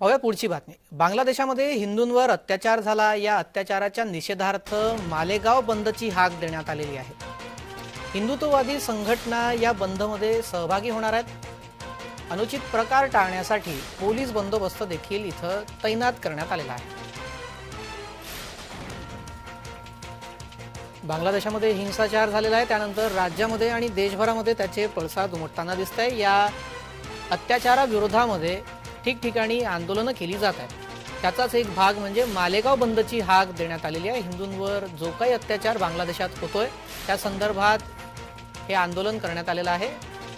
पाहूया पुढची बातमी. बांगलादेशामध्ये हिंदूंवर अत्याचार झाला. या अत्याचाराच्या निषेधार्थ मालेगाव बंदची हाक देण्यात आलेली आहे. हिंदुत्ववादी संघटना या बंदमध्ये सहभागी होणार आहेत. अनुचित प्रकार टाळण्यासाठी पोलीस बंदोबस्त देखील इथं तैनात करण्यात आलेला आहे. बांगलादेशामध्ये हिंसाचार झालेला आहे. त्यानंतर राज्यामध्ये आणि देशभरामध्ये त्याचे पडसाद उमटताना दिसत आहे या अत्याचाराविरोधामध्ये ठिकठिकाणी आंदोलनं केली जात आहेत. त्याचाच एक भाग म्हणजे मालेगाव बंदची हाक देण्यात आलेली आहे. हिंदूंवर जो काही अत्याचार बांगलादेशात होतोय. त्या संदर्भात हे आंदोलन करण्यात आलेलं आहे.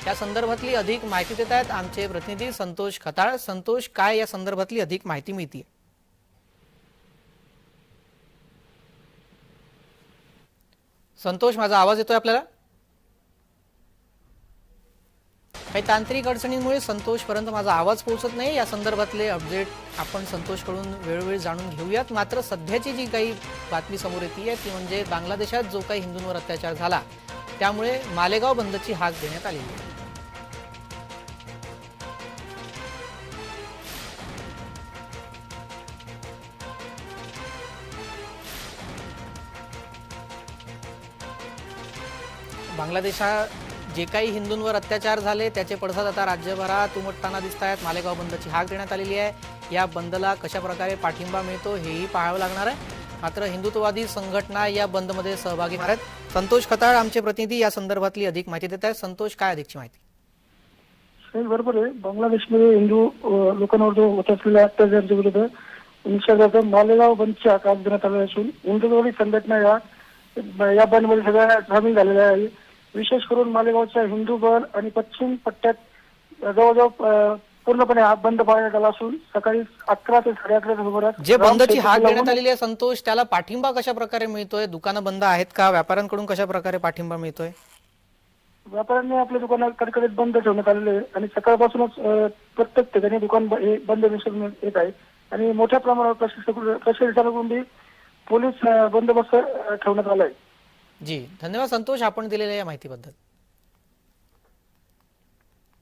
त्या संदर्भातली अधिक माहिती देत आहेत आमचे प्रतिनिधी संतोष खताळ. संतोष काय या संदर्भातली अधिक माहिती मिळते संतोष माझा आवाज येतोय आपल्याला? काही तांत्रिक अडचणींमुळे संतोषपर्यंत माझा आवाज पोहोचत नाही. या संदर्भातले अपडेट आपण संतोषकडून वेळोवेळी जाणून घेऊयात. मात्र सध्याची जी काही बातमी समोर येते ती म्हणजे बांगलादेशात जो काही हिंदूंवर अत्याचार झाला त्यामुळे मालेगाव बंदची हाक देण्यात आलेली आहे. बांगलादेशात जे काही हिंदूंवर अत्याचार झाले त्याचे पडसाद आता राज्यभरात उमटताना दिसत आहेत मालेगाव बंदची हाक देण्यात आलेली आहे. या बंदला कशा प्रकारे पाठिंबा मिळतो हेही पाहावं लागणार आहे. मात्र हिंदुत्ववादी संघटना या बंदमध्ये सहभागी होणार आहेत. संतोष खताळ आमचे प्रतिनिधी या संदर्भातली अधिक माहिती देत आहेत. संतोष काय अधिकची माहिती? बरोबर आहे. बांगलादेशमध्ये हिंदू लोकांवर जो होत असलेल्या अत्याचाराच्या विरुद्ध निषेधार्थ मालेगाव बंदची हाक देण्यात आली असून हिंदुत्ववादी संघटना या या बंदमध्ये सगळ्या सामील झालेल्या आहे विशेष करून मालेगावच्या हिंदू बल आणि पश्चिम पट्ट्यात जवळजवळ पूर्णपणे हा बंद पाळण्यात आला असून सकाळी अकरा ते साडे अकराच्या सुमारास जे बंदची हाक देण्यात आलेली आहे संतोष त्याला पाठिंबा कशा प्रकारे मिळतोय? दुकानं बंद आहेत का? व्यापाऱ्यांकडून कशा प्रकारे पाठिंबा मिळतोय? व्यापाऱ्यांनी आपल्या दुकानं कडकडीत बंद ठेवण्यात आलेले आहे आणि सकाळपासूनच प्रत्येक ठिकाणी दुकान हे बंद दिसून येत आहे. आणि मोठ्या प्रमाणावर प्रशासनाकडून पोलीस बंदोबस्त ठेवण्यात आला आहे. जी धन्यवाद संतोष आपण दिलेल्या या माहितीबद्दल.